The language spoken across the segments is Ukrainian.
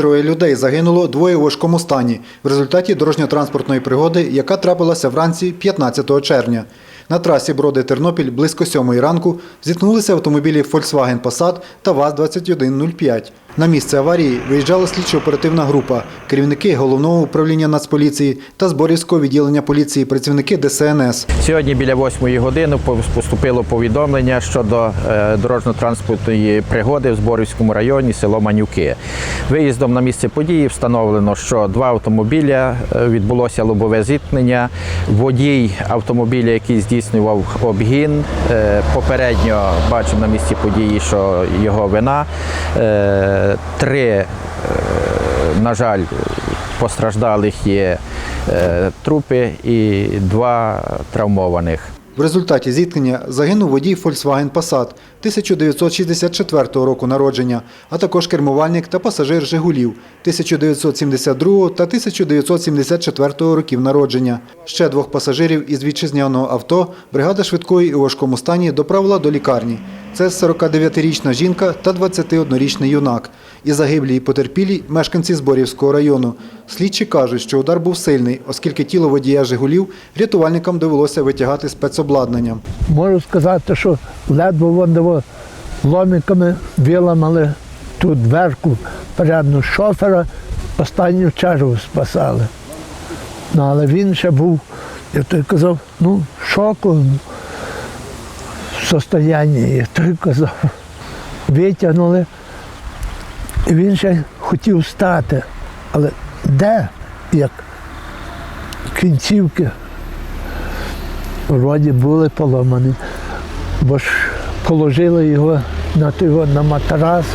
Троє людей загинуло, двоє у важкому стані в результаті дорожньо-транспортної пригоди, яка трапилася вранці 15 червня. На трасі Броди-Тернопіль близько 7 ранку зіткнулися автомобілі Volkswagen Passat та ВАЗ-2105. На місце аварії виїжджала слідчо-оперативна група, керівники головного управління Нацполіції та Зборівського відділення поліції, працівники ДСНС. Сьогодні біля 8 години поступило повідомлення щодо е, дорожньо-транспортної пригоди в Зборівському районі село Манюки. Виїздом на місце події встановлено, що два автомобіля е, відбулося лобове зіткнення. Водій автомобіля, який здійснював обгін, е, попередньо бачив на місці події, що його вина. Три е, на жаль, постраждалих є е, трупи і два травмованих. В результаті зіткнення загинув водій Volkswagen Passat 1964 року народження, а також кермувальник та пасажир Жигулів 1972 та 1974 років народження. Ще двох пасажирів із вітчизняного авто бригада швидкої у важкому стані доправила до лікарні. Це 49-річна жінка та 21-річний юнак. І загиблі і потерпілі мешканці Зборівського району. Слідчі кажуть, що удар був сильний, оскільки тіло водія Жигулів рятувальникам довелося витягати спецобладнанням. Можу сказати, що ледве вони ломиками виламали ту дверку передну шофера, останню чергу спасали. Ну, але він ще був, як той казав, ну, шоку, состоянні, казав. Витягнули. І він ще хотів встати. Але де, як кінцівки вроді були поломані, бо ж положили його на, того, на матрас.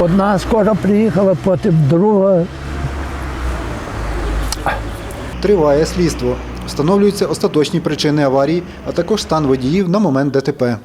Одна скоро приїхала, потім друга. Триває слідство. Встановлюються остаточні причини аварії, а також стан водіїв на момент ДТП.